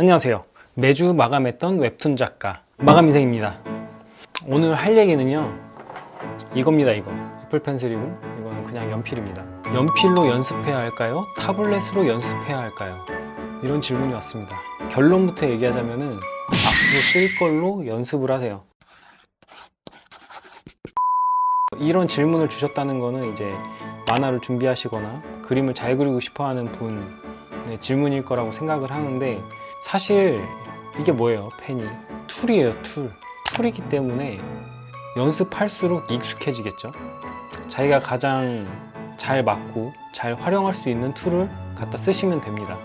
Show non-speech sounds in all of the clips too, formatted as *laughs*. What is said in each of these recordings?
안녕하세요. 매주 마감했던 웹툰 작가 마감 인생입니다. 오늘 할 얘기는요. 이겁니다, 이거. 애플 펜슬이고 이거는 그냥 연필입니다. 연필로 연습해야 할까요? 타블렛으로 연습해야 할까요? 이런 질문이 왔습니다. 결론부터 얘기하자면은 앞으로 쓸 걸로 연습을 하세요. 이런 질문을 주셨다는 거는 이제 만화를 준비하시거나 그림을 잘 그리고 싶어 하는 분의 질문일 거라고 생각을 하는데 사실 이게 뭐예요? 펜이 툴이에요, 툴. 툴이기 때문에 연습할수록 익숙해지겠죠. 자기가 가장 잘 맞고 잘 활용할 수 있는 툴을 갖다 쓰시면 됩니다.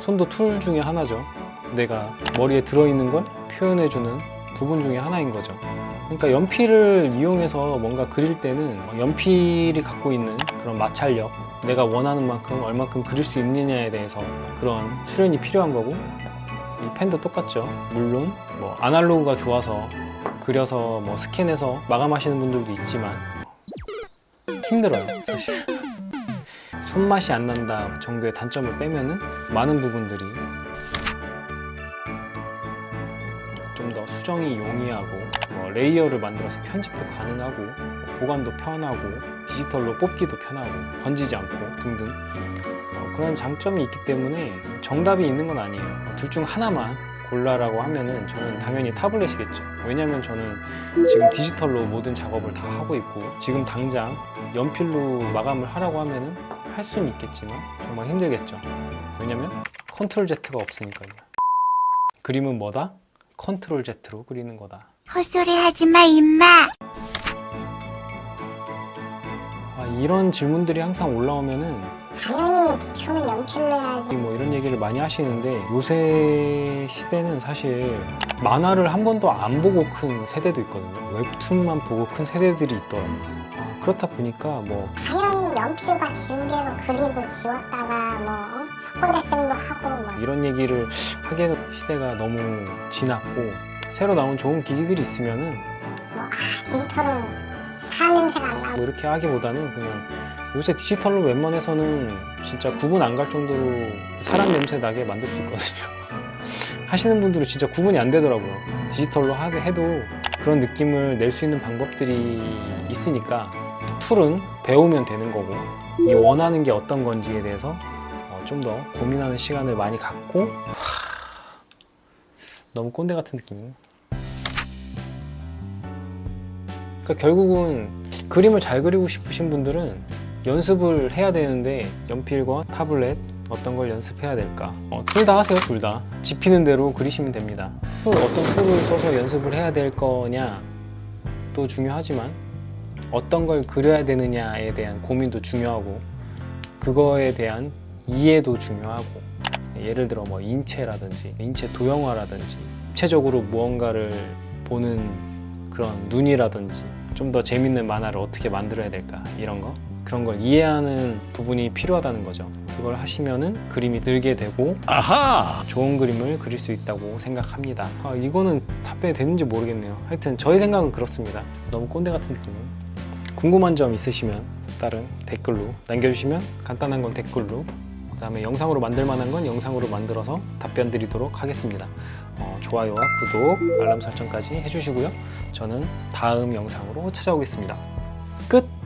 손도 툴 중에 하나죠. 내가 머리에 들어있는 걸 표현해주는 부분 중에 하나인 거죠. 그러니까 연필을 이용해서 뭔가 그릴 때는 연필이 갖고 있는 그런 마찰력, 내가 원하는 만큼 얼만큼 그릴 수 있느냐에 대해서 그런 수련이 필요한 거고, 이 펜도 똑같죠. 물론 뭐 아날로그가 좋아서 그려서 뭐 스캔해서 마감하시는 분들도 있지만 힘들어요, 사실. 손맛이 안 난다 정도의 단점을 빼면은 많은 부분들이 좀 더 수정이 용이하고 뭐 레이어를 만들어서 편집도 가능하고 보관도 편하고 디지털로 뽑기도 편하고 번지지 않고 등등. 어, 그런 장점이 있기 때문에 정답이 있는 건 아니에요. 둘 중 하나만 골라라고 하면은 저는 당연히 타블렛이겠죠. 왜냐면 저는 지금 디지털로 모든 작업을 다 하고 있고 지금 당장 연필로 마감을 하라고 하면은 할 수는 있겠지만 정말 힘들겠죠. 왜냐면 컨트롤 Z가 없으니까요. 그림은 뭐다? 컨트롤 Z로 그리는 거다. 헛소리 하지 마, 임마. 이런 질문들이 항상 올라오면은 당연히 기초는 연필로 해야지. 뭐 이런 얘기를 많이 하시는데 요새 시대는 사실 만화를 한 번도 안 보고 큰 세대도 있거든요. 웹툰만 보고 큰 세대들이 있더라고요. 아, 그렇다 보니까 뭐 당연히 연필과 지우개로 그리고 지웠다가 뭐 어? 속고대생도 하고 뭐 이런 얘기를 하기에는 시대가 너무 지났고 새로 나온 좋은 기기들이 있으면은 뭐, 아, 디지털은 사람 냄새가 안 나고 뭐 이렇게 하기보다는 그냥 요새 디지털로 웬만해서는 진짜 구분 안 갈 정도로 사람 냄새 나게 만들 수 있거든요. *laughs* 하시는 분들은 진짜 구분이 안 되더라고요. 디지털로 하게 해도 그런 느낌을 낼 수 있는 방법들이 있으니까 툴은 배우면 되는 거고 이 원하는 게 어떤 건지에 대해서 어, 좀더 고민하는 시간을 많이 갖고 하, 너무 꼰대 같은 느낌. 그러니까 결국은 그림을 잘 그리고 싶으신 분들은 연습을 해야 되는데 연필과 타블렛 어떤 걸 연습해야 될까? 어, 둘 다 하세요, 둘 다. 집히는 대로 그리시면 됩니다. 또 어떤 툴을 써서 연습을 해야 될 거냐 또 중요하지만 어떤 걸 그려야 되느냐에 대한 고민도 중요하고 그거에 대한 이해도 중요하고 예를 들어 뭐 인체라든지 인체 도형화라든지 입체적으로 무언가를 보는 그런 눈이라든지 좀 더 재밌는 만화를 어떻게 만들어야 될까 이런 거 그런 걸 이해하는 부분이 필요하다는 거죠. 그걸 하시면은 그림이 늘게 되고 좋은 그림을 그릴 수 있다고 생각합니다. 아, 이거는 답변이 되는지 모르겠네요. 하여튼 저의 생각은 그렇습니다. 너무 꼰대 같은 느낌은. 궁금한 점 있으시면 다른 댓글로 남겨주시면 간단한 건 댓글로 그 다음에 영상으로 만들 만한 건 영상으로 만들어서 답변 드리도록 하겠습니다. 어, 좋아요와 구독, 알람 설정까지 해주시고요. 저는 다음 영상으로 찾아오겠습니다. 끝!